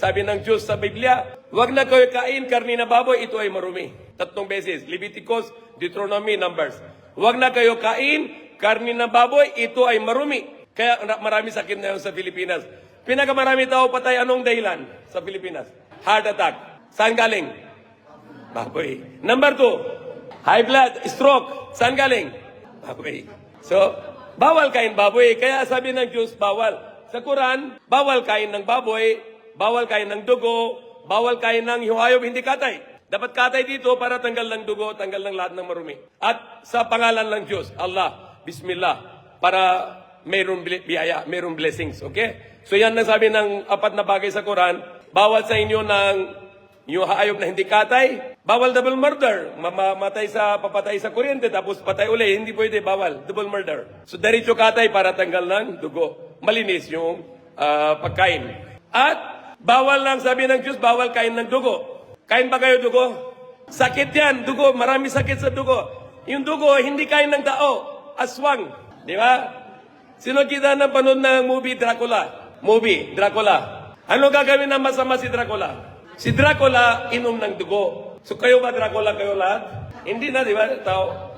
Sabi ng Diyos sa Biblia, huwag na kayo kain karni na baboy, ito ay marumi. Tatlong beses. Leviticus, Deuteronomy, Numbers. Huwag na kayo kain karni na baboy, ito ay marumi. Kaya marami sakit na sa Pilipinas. Pinakamarami tao patay, anong dahilan sa Pilipinas? Heart attack. Saan galing? Baboy. Number two, high blood, stroke. Saan galing? Baboy. So, bawal kain baboy. Kaya sabi ng Diyos, bawal. Sa Quran, bawal kain ng baboy, bawal kain ng dugo, bawal kain ng hiwayob, hindi katay. Dapat katay dito para tanggal ng dugo, tanggal ng lahat ng marumi. At sa pangalan ng Diyos, Allah, Bismillah, para mayroong biyaya, mayroong blessings. Okay? So yan ang sabi ng apat na bagay sa Quran. Bawal sa inyo ng yung hayop na hindi katay, bawal double murder. Mamamatay sa, papatay sa kuryente, tapos patay uli. Hindi pwede, bawal. Double murder. So, diretso katay para tanggal ng dugo. Malinis yung ah, pagkain. At, bawal lang, sabi ng Diyos, bawal kain ng dugo. Kain ba kayo dugo? Sakit yan, dugo. Marami sakit sa dugo. Yung dugo, hindi kain ng tao. Aswang. Di ba? Sino kita ng panood ng movie Dracula? Movie, Dracula. Ano gagawin ng masama si Dracula? Si Dracula, inom ng dugo. So kayo ba Dracula kayo lahat? Hindi na, di ba? Tao.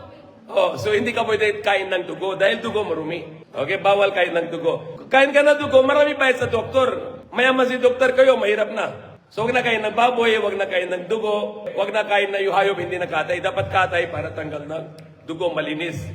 Oh, so hindi ka pwede kain ng dugo dahil dugo marumi. Okay, bawal kain ng dugo. Kain ka ng dugo, marami pa sa doktor. Mayaman si doktor kayo, mahirap na. So huwag na kain ng baboy, huwag na kain ng dugo, huwag na kain na yung hayop hindi nakatay. Dapat katay para tanggal ng dugo malinis.